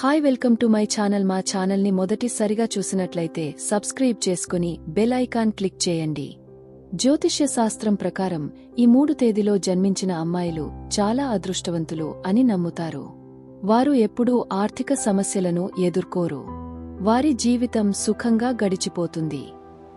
Hi welcome to my channel. మా ఛానల్ని మొదటిసారిగా చూసినట్లయితే సబ్స్క్రైబ్ చేసుకుని బెల్ ఐకాన్ క్లిక్ చేయండి. జ్యోతిష్య శాస్త్రం ప్రకారం ఈ మూడు తేదీలో జన్మించిన అమ్మాయిలు చాలా అదృష్టవంతులు అని నమ్ముతారు. వారు ఎప్పుడూ ఆర్థిక సమస్యలను ఎదుర్కోరు. వారి జీవితం సుఖంగా గడిచిపోతుంది.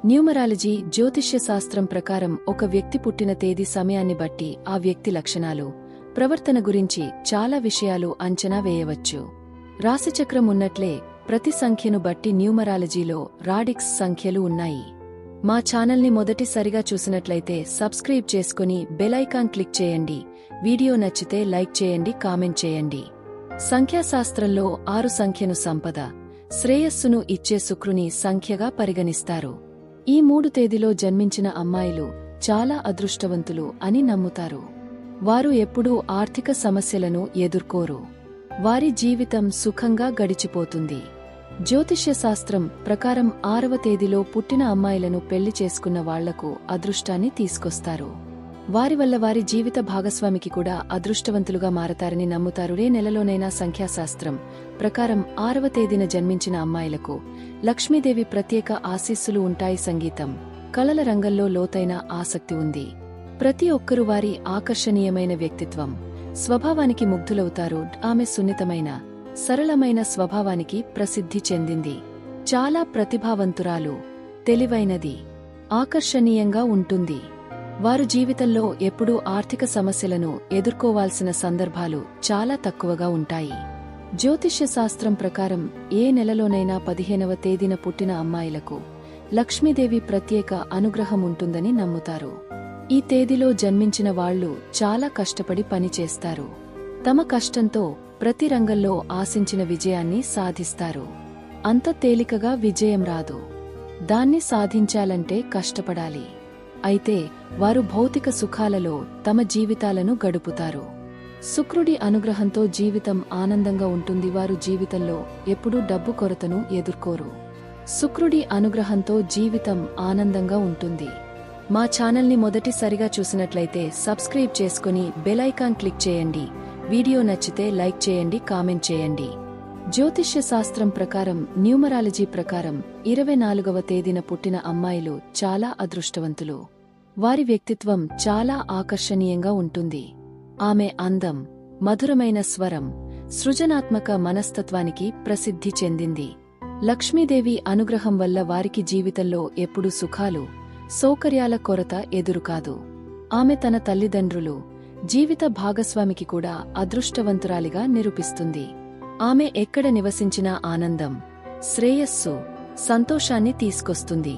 న్యూమరాలజీ జ్యోతిష్య శాస్త్రం ప్రకారం ఒక వ్యక్తి పుట్టిన తేదీ సమయాన్ని బట్టి ఆ వ్యక్తి లక్షణాలు ప్రవర్తన గురించి చాలా విషయాలు అంచనా వేయవచ్చు. రాశిచక్రం ఉన్నట్లే ప్రతి సంఖ్యను బట్టి న్యూమరాలజీలో రాడిక్స్ సంఖ్యలు ఉన్నాయి. మా ఛానల్ని మొదటిసారిగా చూసినట్లయితే సబ్స్క్రైబ్ చేసుకుని బెలైకాన్ క్లిక్ చేయండి. వీడియో నచ్చితే లైక్ చేయండి కామెంట్ చేయండి. సంఖ్యాశాస్త్రంలో ఆరు సంఖ్యను సంపద శ్రేయస్సును ఇచ్చే శుక్రుని సంఖ్యగా పరిగణిస్తారు. ఈ మూడు తేదీలో జన్మించిన అమ్మాయిలు చాలా అదృష్టవంతులు అని నమ్ముతారు. వారు ఎప్పుడూ ఆర్థిక సమస్యలను ఎదుర్కోరు. వారి జీవితం సుఖంగా గడిచిపోతుంది. జ్యోతిష్యశాస్త్రం ప్రకారం ఆరవ తేదీలో పుట్టిన అమ్మాయిలను పెళ్ళి చేసుకున్న వాళ్ళకు అదృష్టాన్ని తీసుకొస్తారు. వారి వల్ల వారి జీవిత భాగస్వామికి కూడా అదృష్టవంతులుగా మారతారని నమ్ముతారు. రే నెలలోనైనా సంఖ్యాశాస్త్రం ప్రకారం ఆరవ తేదీన జన్మించిన అమ్మాయిలకు లక్ష్మీదేవి ప్రత్యేక ఆశీస్సులు ఉంటాయి సంగీతం. కళల రంగంలో లోతైన ఆసక్తి ఉంది. ప్రతి ఒక్కరూ వారి ఆకర్షణీయమైన వ్యక్తిత్వం. స్వభావానికి ముగ్ధులవుతారు. ఆమె సున్నితమైన సరళమైన స్వభావానికి ప్రసిద్ధి చెందింది. చాలా ప్రతిభావంతురాలు తెలివైనది ఆకర్షణీయంగా ఉంటుంది. వారు జీవితంలో ఎప్పుడూ ఆర్థిక సమస్యలను ఎదుర్కోవాల్సిన సందర్భాలు చాలా తక్కువగా ఉంటాయి. జ్యోతిష్య శాస్త్రం ప్రకారం ఏ నెలలోనైనా పదిహేనవ తేదీన పుట్టిన అమ్మాయిలకు లక్ష్మీదేవి ప్రత్యేక అనుగ్రహం ఉంటుందని నమ్ముతారు. ఈ తేదీలో జన్మించిన వాళ్ళు చాలా కష్టపడి పనిచేస్తారు. తమ కష్టంతో ప్రతి రంగంలో ఆశించిన విజయాన్ని సాధిస్తారు. అంత తేలికగా విజయం రాదు. దాన్ని సాధించాలంటే కష్టపడాలి. అయితే వారు భౌతిక సుఖాలలో తమ జీవితాలను గడుపుతారు. శుక్రుడి అనుగ్రహంతో జీవితం ఆనందంగా ఉంటుంది. వారు జీవితంలో ఎప్పుడూ డబ్బు కొరతను ఎదుర్కోరు. శుక్రుడి అనుగ్రహంతో జీవితం ఆనందంగా ఉంటుంది. మా ఛానల్ని మొదటిసారిగా చూసినట్లయితే సబ్స్క్రైబ్ చేసుకుని బెలైకాన్ క్లిక్ చేయండి. వీడియో నచ్చితే లైక్ చేయండి కామెంట్ చేయండి. జ్యోతిష్య శాస్త్రం ప్రకారం న్యూమరాలజీ ప్రకారం ఇరవై నాలుగవ తేదీన పుట్టిన అమ్మాయిలు చాలా అదృష్టవంతులు. వారి వ్యక్తిత్వం చాలా ఆకర్షణీయంగా ఉంటుంది. ఆమె అందం మధురమైన స్వరం సృజనాత్మక మనస్తత్వానికి ప్రసిద్ధి చెందింది. లక్ష్మీదేవి అనుగ్రహం వల్ల వారికి జీవితంలో ఎప్పుడూ సుఖాలు సౌకర్యాల కొరత ఎదురుకాదు ఆమె తన తల్లిదండ్రులు జీవిత భాగస్వామికి కూడా అదృష్టవంతురాలిగా నిరూపిస్తుంది. ఆమె ఎక్కడ నివసించినా ఆనందం శ్రేయస్సు సంతోషాన్ని తీసుకొస్తుంది.